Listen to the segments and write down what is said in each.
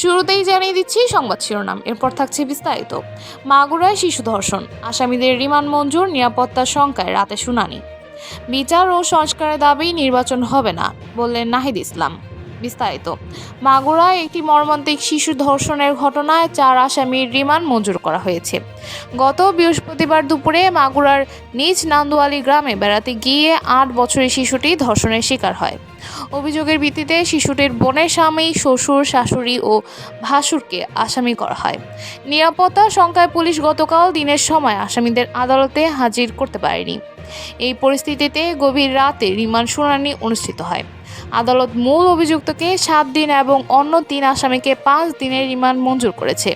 শুরুতেই জানিয়ে দিচ্ছি সংবাদ শিরোনাম, এরপর থাকছে বিস্তারিত। মাগুরায় শিশু ধর্ষণ, আসামিদের রিমান্ড মঞ্জুর নিরাপত্তার শঙ্কায় রাতে শুনানি। বিচার ও সংস্কারের দাবি নির্বাচন হবে না, বললেন নাহিদ ইসলাম। বিস্তারিত। মাগুরায় একটি মর্মান্তিক শিশু ধর্ষণের ঘটনায় চার আসামির রিমান্ড মঞ্জুর করা হয়েছে। গত বৃহস্পতিবার দুপুরে মাগুরার নিজ নান্দুয়ালি গ্রামে বেড়াতে গিয়ে আট বছরের শিশুটি ধর্ষণের শিকার হয়। অভিযোগের ভিত্তিতে শিশুটির বোনের স্বামী, শ্বশুর, শাশুড়ি ও ভাসুরকে আসামি করা হয়। নিরাপত্তা শঙ্কায় পুলিশ গতকাল দিনের সময় আসামিদের আদালতে হাজির করতে পারেনি। এই পরিস্থিতিতে গভীর রাতে রিমান্ড শুনানি অনুষ্ঠিত হয়। আদালত মূল অভিযুক্তকে সাত দিন এবং অন্য তিন আসামিকে পাঁচ দিনের রিমান্ড মঞ্জুর করেছে।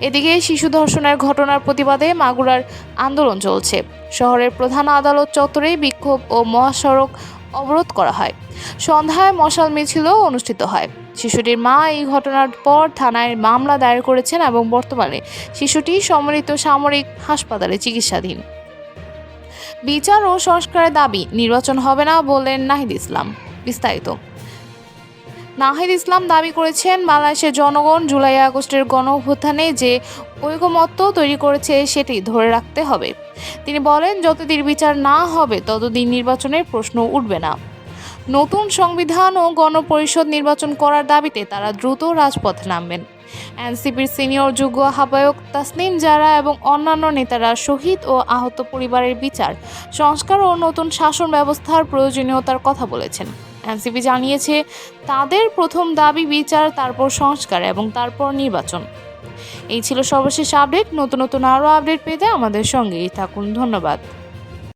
এদিকে শিশু ধর্ষণের ঘটনার প্রতিবাদে মাগুরার আন্দোলন চলছে। শহরের প্রধান আদালত চত্বরে বিক্ষোভ ও মহাসড়ক অবরোধ করা হয়। সন্ধ্যায় মশাল মিছিলও অনুষ্ঠিত হয়। শিশুটির মা এই ঘটনার পর থানায় মামলা দায়ের করেছেন এবং বর্তমানে শিশুটি সম্মিলিত সামরিক হাসপাতালে চিকিৎসাধীন। বিচার ও সংস্কারের দাবি, নির্বাচন হবে না বললেন নাহিদ ইসলাম। বিস্তারিত। নাহিদ ইসলাম দাবি করেছেন, বাংলাদেশের জনগণ জুলাই আগস্টের গণ অভ্যুত্থানে যে ঐকমত্য তৈরি করেছে সেটি ধরে রাখতে হবে। তিনি বলেন যতদিন বিচার না হবে ততদিন নির্বাচনের প্রশ্ন উঠবে না। নতুন সংবিধান ও গণপরিষদ নির্বাচন করার দাবিতে তারা দ্রুত রাজপথে নামবেন। এনসিপির সিনিয়র যুগ্ম আহ্বায়ক তাসনিম জারা এবং অন্যান্য নেতারা শহীদ ও আহত পরিবারের বিচার, সংস্কার ও নতুন শাসন ব্যবস্থার প্রয়োজনীয়তার কথা বলেছেন। এনসিপি জানিয়েছে, তাদের প্রথম দাবি বিচার, তারপর সংস্কার এবং তারপর নির্বাচন। এই ছিল সর্বশেষ আপডেট। নতুন নতুন আরও আপডেট পেতে আমাদের সঙ্গেই থাকুন। ধন্যবাদ।